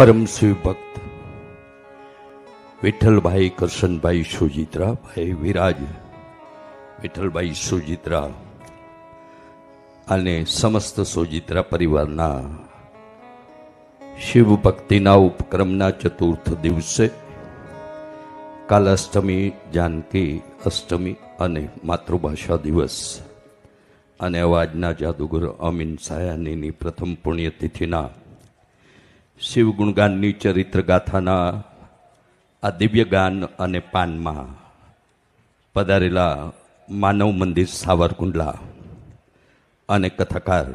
પરમ શિવ ભક્ત. વિઠ્ઠલભાઈ કરશનભાઈ સુજિત્રા, ભાઈ વિરાજ, વિઠ્ઠલભાઈ સુજિત્રા અને સમસ્ત સુજિત્રા પરિવારના શિવ ભક્તિના ઉપક્રમના ચતુર્થ દિવસે કાલાષ્ટમી જાનકી અષ્ટમી અને માતૃભાષા દિવસ અને અવાજના જાદુગર અમીન સાયાનીની પ્રથમ પુણ્યતિથિના શિવ ગુણગાનની ચરિત્ર ગાથાના આ દિવ્ય ગાન અને પાનમાં પધારેલા માનવ મંદિર સાવરકુંડલા અને કથાકાર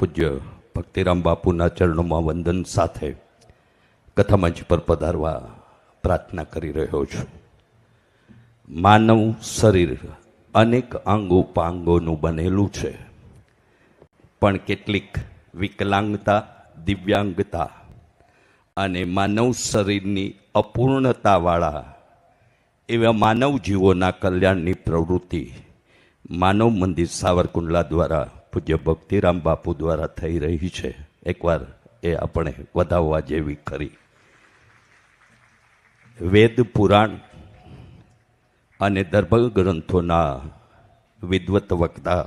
પૂજ્ય ભક્તિરામ બાપુના ચરણોમાં વંદન સાથે કથામંચ પર પધારવા પ્રાર્થના કરી રહ્યો છું. માનવ શરીર અનેક અંગો પાંગોનું બનેલું છે, પણ કેટલીક વિકલાંગતા, દિવ્યાંગતા અને માનવ શરીરની અપૂર્ણતાવાળા એવા માનવ જીવોના કલ્યાણની પ્રવૃત્તિ માનવ મંદિર સાવરકુંડલા દ્વારા પૂજ્ય ભક્તિરામ બાપુ દ્વારા થઈ રહી છે. એકવાર એ આપણે વધાવવા જેવી ખરી વેદ પુરાણ અને દર્ભ ગ્રંથોના વિદવત વક્તા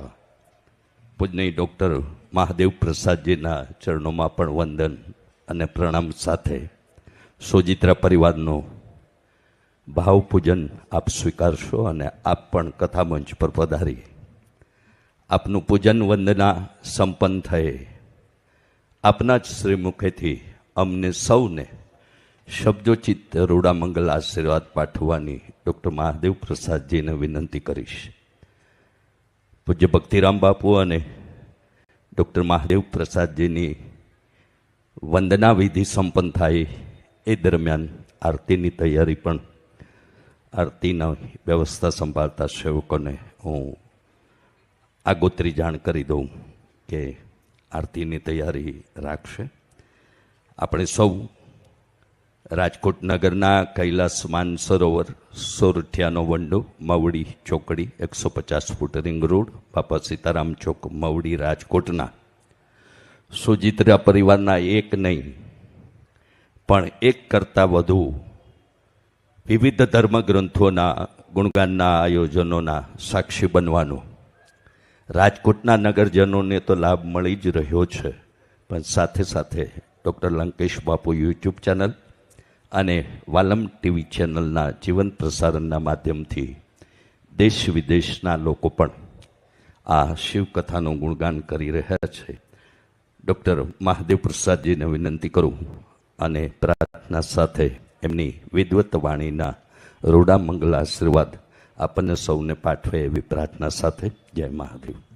પૂજનીય ડૉક્ટર મહાદેવ પ્રસાદજીના ચરણોમાં પણ વંદન અને પ્રણામ સાથે સોજિત્રા પરિવારનો ભાવપૂજન આપ સ્વીકારશો અને આપ પણ કથામંચ પર પધારી આપનું પૂજન વંદના સંપન્ન થયે. આપના જ શ્રીમુખેથી અમને સૌને શબ્દોચિત રૂડામંગલ આશીર્વાદ પાઠવવાની ડૉક્ટર મહાદેવ પ્રસાદજીને વિનંતી કરીશ. પૂજ્ય ભક્તિરામ બાપુ અને ડૉક્ટર મહાદેવ પ્રસાદજીની વંદના વિધિ સંપન્ન થાય એ દરમિયાન આરતીની તૈયારી પણ આરતીના વ્યવસ્થા સંભાળતા સેવકોને હું આગોતરી જાણ કરી દઉં કે આરતીની તૈયારી રાખશે. આપણે સૌ રાજકોટ નગરના કૈલાસ માન સરોવર સોરઠિયાનો વંડો, મવડી ચોકડી, એકસો પચાસ ફૂટ રિંગ રોડ, બાપા સીતારામ ચોક, મવડી રાજકોટના સુજિત્રા પરિવારના એક નહીં, પણ એક કરતાં વધુ વિવિધ ધર્મગ્રંથોના, ગુણગાનના આયોજનોના સાક્ષી બનવાનો. રાજકોટના નગરજનોને તો લાભ મળી જ રહ્યો છે, પણ સાથે સાથે ડૉક્ટર લંકેશ બાપુ યુટ્યુબ ચેનલ અને વાલમ ટીવી ચેનલના જીવન પ્રસારણના માધ્યમથી દેશ વિદેશના લોકો પણ આ શિવકથાનું ગુણગાન કરી રહ્યા છે. ડૉક્ટર મહાદેવ પ્રસાદજીને વિનંતી કરું અને પ્રાર્થના સાથે એમની વિદવત વાણીના રૂડા મંગલ આશીર્વાદ આપણને સૌને પાઠવે એવી પ્રાર્થના સાથે જય મહાદેવ.